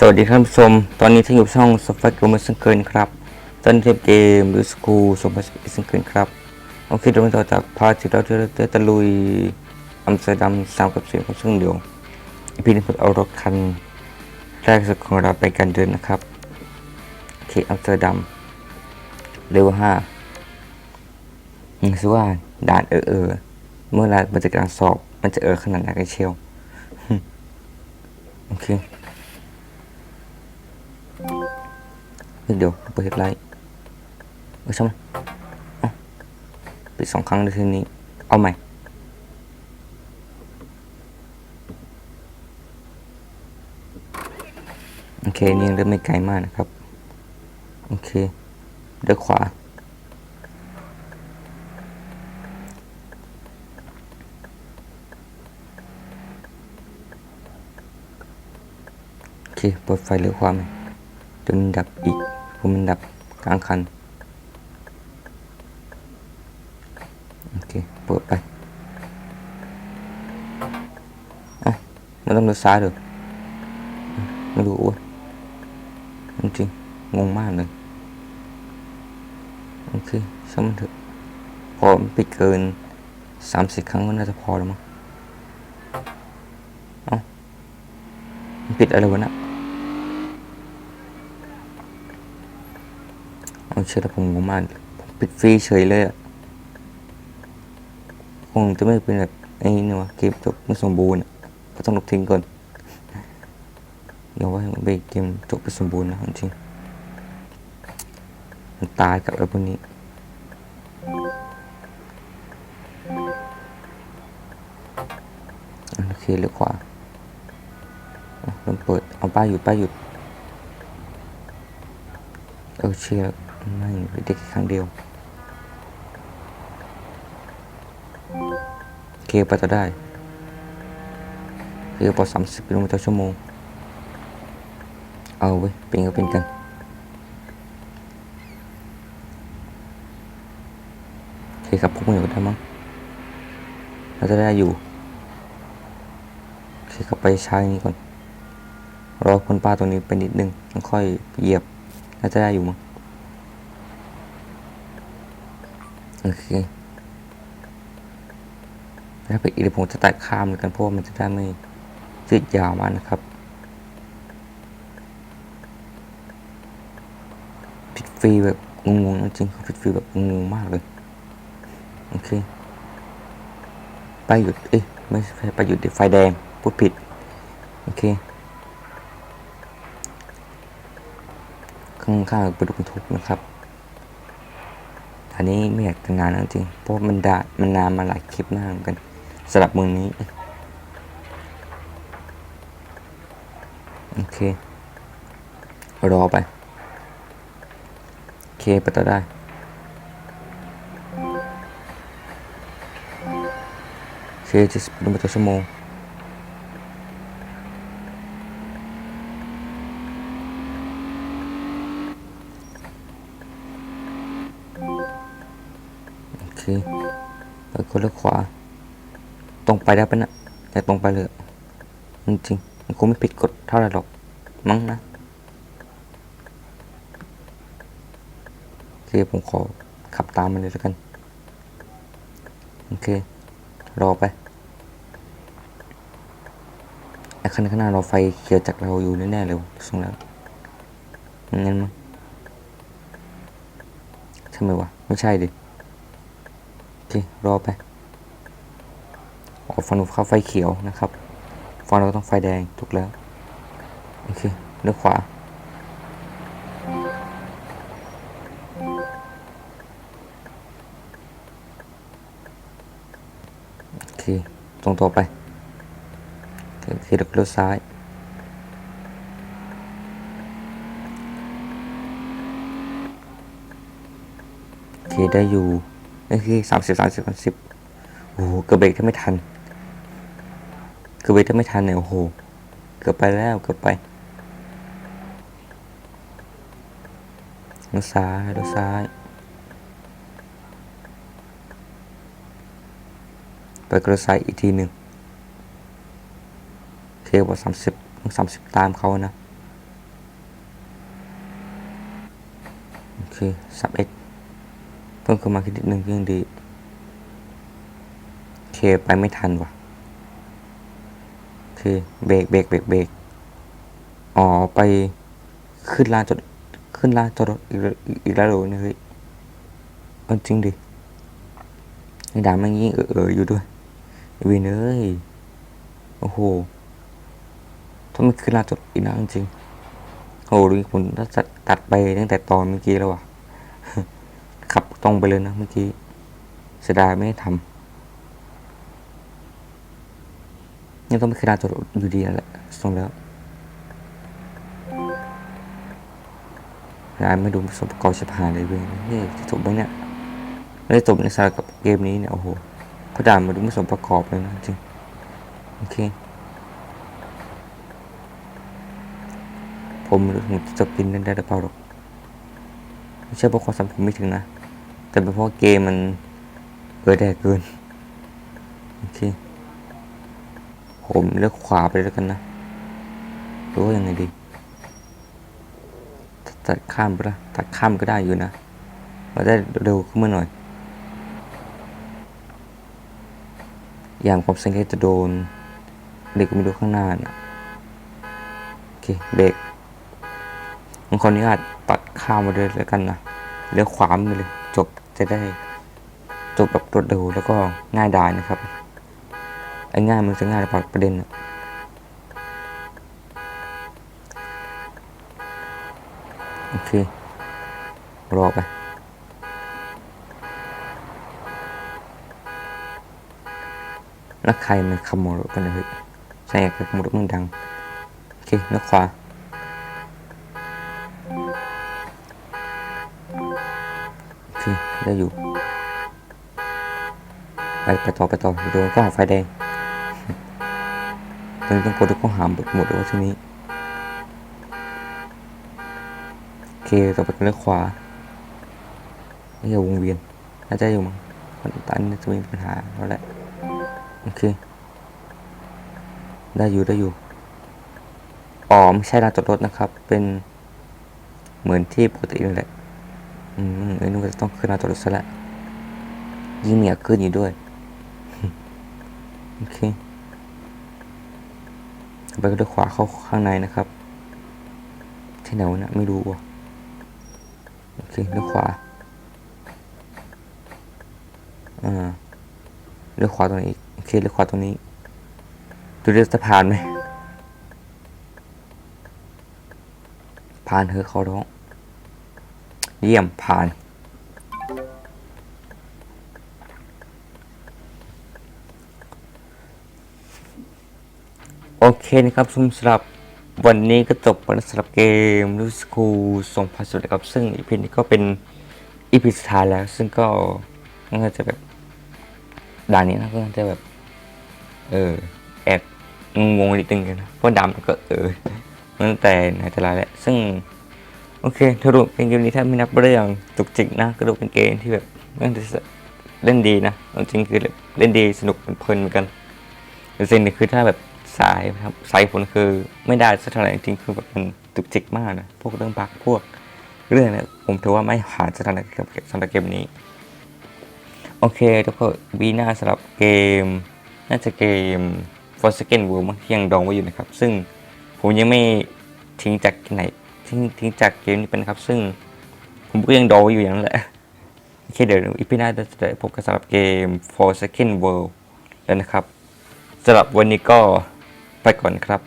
สวัสดีท่านผู้ชม ตอนนี้ท่านอยู่ช่องสฟักโกมสังเกินครับต้นเทพเกมหรือสกูสมบัติสังเกินครับโอเคเดี๋ยวมาต่อจากพาร์ทที่เราจะตะลุยอัมสเตอร์ดัมสามกับสี่ของซึ่งเดียวอีพีนี้ผมเอารถคันแรกสุดของเราไปกันเดินนะครับโอเคอัมสเตอร์ดัมเร็วห้าอืมสิว่าด่านเออเออเมื่อไรมันจะการสอบมันจะเออขนาดไหนกันเชียวโอเค เดี๋ยวเปิดไลท์เออช่างมันปิดสองครั้งในทีนี้ เอาใหม่ โอเค นี่ยังเริ่มไม่ไกลมากนะครับ โอเคเดินขวา โอเค เปิดไฟเลี้ยวขวามจนดับอีก ผมมันดับกลางคัน โอเค เปิดไปอะไม่ต้องเลี้ยวซ้ายเลยไม่รู้อ้วนจริงงงมากเลย โอเคช่างมันเถอะพอปิดเกินสามสิบครั้งก็น่าจะพอแล้วมั้ง เอ้าปิดอะไรวะเนะ เอาเชื่อแล้วผมงงมากผมปิดฟรีเฉยเลยอะคงจะไม่เป็นแบบไอ้นี่วะเกมจบไม่สมบูรณ์ก็ต้องลบทิ้งก่อนเดี๋ยวว่ามันไปเกมจบไปสมบูรณ์นะจริงมันตายกับไอ้พวกนี้โอเคเลี้ยวขวาเริ่มเปิดเอาป้ายหยุดป้ายหยุดเออเชียร์ ไม่เด็กแค่ครั้งเดียวเคไปต่อได้เรือพอสามสิบกิโลเมตรต่อชั่วโมง เอาเว้เป็นก็เป็นกันโอเคครับพวกมึงอยู่กันได้มั้งเราจะได้อยู่โอเคครับไปช้าอย่างนี้ก่อน รอคนป้าตรงนี้ไปนิดนึงแล้วค่อยเหยียบน่าจะได้อยู่มั้ง โอเคถ้าไปอีกเดี๋ยวผมจะตัดข้ามกันเพราะว่ามันจะได้ไม่ยืดยาวมากนะครับผิดฟรีแบบงงๆจริงผิดฟรีแบบงงๆมากเลย โอเค ไปหยุด เอ้ยไม่ใช่ไปหยุดดิไฟแดงพูดผิด โอเคข้างข้างๆเป็นรถบรรทุกนะครับ อันนี้ไม่อยากทำงานแล้วจริงๆเพราะมันดามันนานมาหลายคลิปมากเหมือนกันสำหรับมือนี้ โอเค รอไป โอเคไปต่อได้โอเคจะสิบกิโลเมตรต่ชั่วโมง โอเคไปคนละขวา ตรงไปได้ปะเนะแต่ตรงไปเลยจริงๆมันคงไม่ผิดกฎเท่าไหร่หรอก มั้งนะโอเคผมขอขับตามมันเลยแล้วกัน โอเค รอไปไอ้คันข้างหน้าเราไฟเขียวจากเราอยู่แน่ๆเลยส่งแล้วงั้นมั้งใช่ไหมวะ ไม่ใช่ดิ เครอไปออกฟันเข้าไฟเขียวนะครับฟันเราต้องไฟแดงถูกแล้วโอเคเลี้ยวขวาโอเคตรงต่อไปโอเคเดี๋ยวเลี้ยวซ้ายโอเคได้อยู่ นาทีสามสิบสามสิบสามสิบโอ้โหเกือบเบรกแทบไม่ทันเกือบเบรกแทบไม่ทันเนี่ยโอ้โหเกือบไปแล้วเกือบไปดูซ้ายดูซ้ายไปกระซ้ายอีกทีหนึ่งเคบอกสามสิบสามสิบตามเขานะ โอเคสามเอ็ด พิ่มขึ้นมาคิดนิดนึงก็ยังดีโอเคไปไม่ทันว่ะโอเคเบรกเบรกเบรกเบรกอ๋อไปขึ้นลานจอดขึ้นลานจอดรถอีกแล้วอีกแล้วเนี่ยเฮ้ยเอาจริงดิไอ้ดามันยิ่งเออเอออยู่ด้วยวินเอ้ยโอ้โหถ้ามันขึ้นลานจอดอีกนะจริงโอ้โหดูผมถ้าจะตัดไปตั้งแต่ตอนเมื่อกี้แล้วว่ะ ตรงไปเลยนะเมื่อกี้เสียดายไม่ทำยังต้องไปขึ้นานจดอยู่ดีนะแหละส่งแล้วร้านไม่ดูประการณ์สะพานเลยเว้ยเฮ้ยจะจบไหมเนี่ยไม่ได้จบในสารกับเกมนี้เนี่ยโอ้โหพระดานมาดูไม่สมประกอบเลยนะจริงโอเค ผมรู้ผมจะกินได้หรือเปล่าหรอกไม่ใช่เพราะความสำผมไม่ถึงนะ แต่เป็นเพราะเกมมันเออแดกเกิน โอเค ผมเลือกขวาไปแล้วกันนะหรือว่ายังไงดี ตัดข้ามไปละตัดข้ามก็ได้อยู่นะมาได้เร็วขึ้นมาหน่อย อย่างผมสังเกตจะโดน เด็กไม่ดูข้างหน้านะโอเคเบรกผมขออนุญาตตัดข้ามมาเลยแล้วกันนะเลี้ยวขวาไปเลยจบ จะได้จบแบบรวดเร็วแล้วก็ง่ายดายนะครับ ไอ้ง่ายมันจะง่ายแต่ประเด็นนะโอเค รอไปแล้วใครมันขโมยรถกันเลยเฮ้ยใช่ใครขโมยรถมึงดัง โอเคแล้วขวา เคได้อยู่ ไปไปต่อไปต่อโดนก็หาไฟแดงตอนนี้ต้องกดทุกข้อหามหมดหมดแล้วทีนี้โอเคต่อไปก็เลือกขวาไม่ใช่วงเวียนน่าจะอยู่มั้งมันตันจะมีปัญหาแล้วแหละโอเค ได้อยู่ได้อยู่อ๋อไม่ใช่ลานจอดรถนะครับ เป็นเหมือนที่ปกตินั่นแหละ อืมไอ้นู่นก็จะต้องขึ้นลานจอดรถซะและยิ่งมีอยากขึ้นอยู่ด้วย โอเคไปก็เลือกขวาเข้าข้างในนะครับที่ไหนวะนะไม่รู้ว่ะโอเคเลี้ยวขวาอ่าเลี้ยวขวาตรงนี้โอเคเลี้ยวขวาตรงนี้ดูเรื่องจะผ่านไหมผ่านเถอเขาร้อง เยี่ยมผ่าน โอเคนะครับสำหรับวันนี้ก็จบไปแล้วสำหรับเกมลูสคูส่งพัสดุนะครับ ซึ่งอีพีนี้ก็เป็นอีพีสุดท้ายแล้ว ซึ่งก็น่าจะแบบด่านนี้นะก็น่าจะแบบ เออแอบงงๆนิดนึงกันนะเพราะดำก็เออตั้งแต่ไหนแต่ไรแล้วซึ่ง โอเคถ้ารู้เป็นเกมนี้ถ้าไม่นับเรื่องจุกจิกนะก็ดูเป็นเกมที่แบบเล่นดีเล่นดีนะเอาจริงคือเล่นดีสนุกเพลินเหมือนกันแต่สิ่งหนึงคือถ้าแบบสายครับสายผลคือไม่ได้สักเท่าไหร่จริงคือแบบมันจุกจิกมากนะพวกเรื่องบักพวกเรื่องนี่ยผมถือว่าไม่ผ่านสถานะกับสำหรับเกมนี้ โอเคแล้วก็วีหน้าสำหรับเกม น่าจะเกม Forsaken World มั้งที่ยังดองไว้อยู่นะครับ ซึ่งผมยังไม่ทิ้งจากไหน ทิ้งทิ้งจากเกมนี้ไปนะครับ ซึ่งผมก็ยังดออยู่อย่างนั้นแหละโอเคเดี๋ยวอีพีหน้าจะได้พบกันสำหรับเกม For Second World แล้วนะครับสำหรับวันนี้ก็ไปก่อนครับ